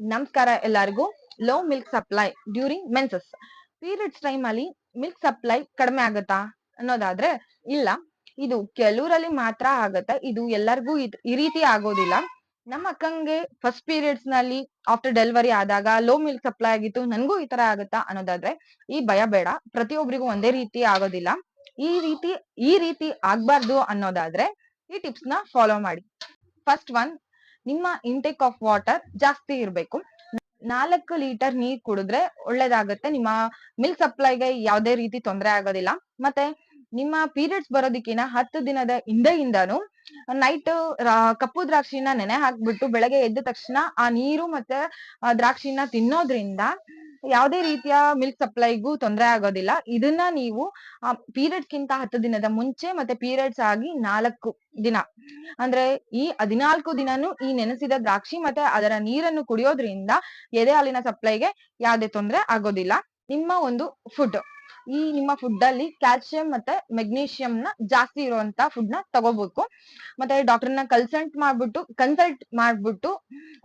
ನಮಸ್ಕಾರ ಎಲ್ಲರಿಗೂ low milk supply during menses periods time ಅಲ್ಲಿ ಮಿಲ್ಕ್ ಸಪ್ಲೈ ಕಡಿಮೆ ಆಗತ್ತಾ ಅನ್ನೋದಾದ್ರೆ ಇಲ್ಲ. ಇದು ಕೆಲವರಲ್ಲಿ ಮಾತ್ರ ಆಗತ್ತೆ. ಇದು ಎಲ್ಲರಿಗೂ ಈ ರೀತಿ ಆಗೋದಿಲ್ಲ. ನಮ್ಮ ಅಕ್ಕಂಗೆ ಫಸ್ಟ್ ಪೀರಿಯಡ್ಸ್ನಲ್ಲಿ ಆಫ್ಟರ್ ಡೆಲಿವರಿ ಆದಾಗ ಲೋ ಮಿಲ್ಕ್ ಸಪ್ಲೈ ಆಗಿತ್ತು. ನನ್ಗೂ ಈ ತರ ಆಗತ್ತಾ ಅನ್ನೋದಾದ್ರೆ ಈ ಭಯ ಬೇಡ. ಪ್ರತಿಯೊಬ್ಬರಿಗೂ ಒಂದೇ ರೀತಿ ಆಗೋದಿಲ್ಲ. ಈ ರೀತಿ ಈ ರೀತಿ ಆಗ್ಬಾರ್ದು ಅನ್ನೋದಾದ್ರೆ ಈ ಟಿಪ್ಸ್ನ ಫಾಲೋ ಮಾಡಿ. ಫಸ್ಟ್ ಒನ್ ನಿಮ್ಮ ಇಂಟೇಕ್ ಆಫ್ ವಾಟರ್ ಜಾಸ್ತಿ ಇರಬೇಕು. ನಾಲ್ಕು ಲೀಟರ್ ನೀರ್ ಕುಡಿದ್ರೆ ಒಳ್ಳೇದಾಗತ್ತೆ. ನಿಮ್ಮ ಮಿಲ್ಕ್ ಸಪ್ಲೈಗೆ ಯಾವುದೇ ರೀತಿ ತೊಂದರೆ ಆಗೋದಿಲ್ಲ. ಮತ್ತೆ ನಿಮ್ಮ ಪೀರಿಯಡ್ಸ್ ಬರೋದಕ್ಕಿಂತ ಹತ್ತು ದಿನದ ಹಿಂದೆಯಿಂದಾನು ನೈಟ್ ಕಪ್ಪು ದ್ರಾಕ್ಷಿನ ನೆನೆ ಹಾಕ್ಬಿಟ್ಟು ಬೆಳಗ್ಗೆ ಎದ್ದ ತಕ್ಷಣ ಆ ನೀರು ಮತ್ತೆ ದ್ರಾಕ್ಷಿನ ತಿನ್ನೋದ್ರಿಂದ ಯಾವುದೇ ರೀತಿಯ ಮಿಲ್ಕ್ ಸಪ್ಲೈಗೂ ತೊಂದರೆ ಆಗೋದಿಲ್ಲ. ಇದನ್ನ ನೀವು ಪೀರಿಯಡ್ ಗಿಂತ ಹತ್ತು ದಿನದ ಮುಂಚೆ ಮತ್ತೆ ಪೀರಿಯಡ್ಸ್ ಆಗಿ ನಾಲ್ಕು ದಿನ. ಅಂದ್ರೆ ಈ ಹದಿನಾಲ್ಕು ದಿನನೂ ಈ ನೆನೆಸಿದ ದ್ರಾಕ್ಷಿ ಮತ್ತೆ ಅದರ ನೀರನ್ನು ಕುಡಿಯೋದ್ರಿಂದ ಎದೆ ಹಾಲಿನ ಸಪ್ಲೈಗೆ ಯಾವುದೇ ತೊಂದರೆ ಆಗೋದಿಲ್ಲ. ನಿಮ್ಮ ಒಂದು ಫುಡ್ ಈ ನಿಮ್ಮ ಫುಡ್ ಅಲ್ಲಿ ಕ್ಯಾಲ್ಸಿಯಂ ಮತ್ತೆ ಮೆಗ್ನೀಷಿಯಂ ನ ಜಾಸ್ತಿ ಇರುವಂತ ಫುಡ್ನ ತಗೋಬೇಕು. ಮತ್ತೆ ಡಾಕ್ಟರ್ನ ಕನ್ಸಲ್ಟ್ ಮಾಡ್ಬಿಟ್ಟು ಕನ್ಸಲ್ಟ್ ಮಾಡ್ಬಿಟ್ಟು,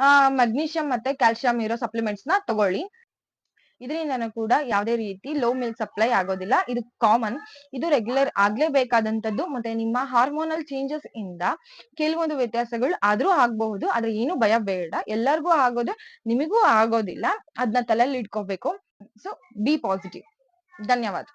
ಆ ಮೆಗ್ನೀಷಿಯಂ ಮತ್ತೆ ಕ್ಯಾಲ್ಸಿಯಂ ಇರೋ ಸಪ್ಲಿಮೆಂಟ್ಸ್ನ ತಗೊಳ್ಳಿ. ಇದರಿಂದನೂ ಕೂಡ ಯಾವುದೇ ರೀತಿ ಲೋ ಮಿಲ್ಕ್ ಸಪ್ಲೈ ಆಗೋದಿಲ್ಲ. ಇದು ಕಾಮನ್ ಇದು ರೆಗ್ಯುಲರ್ ಆಗ್ಲೇಬೇಕಾದಂತದ್ದು ಮತ್ತೆ ನಿಮ್ಮ ಹಾರ್ಮೋನಲ್ ಚೇಂಜಸ್ ಇಂದ ಕೆಲವೊಂದು ವ್ಯತ್ಯಾಸಗಳು. ಆದ್ರೂ ಆಗಬಹುದು. ಆದ್ರೆ ಏನು ಭಯ ಬೇಡ. ಎಲ್ಲರಿಗೂ ಆಗೋದು, ನಿಮಗೂ ಆಗೋದಿಲ್ಲ. ಅದನ್ನ ತಲೆಯಲ್ಲಿ ಇಟ್ಕೋಬೇಕು. ಸೊ ಬಿ ಪಾಸಿಟಿವ್ ಧನ್ಯವಾದ.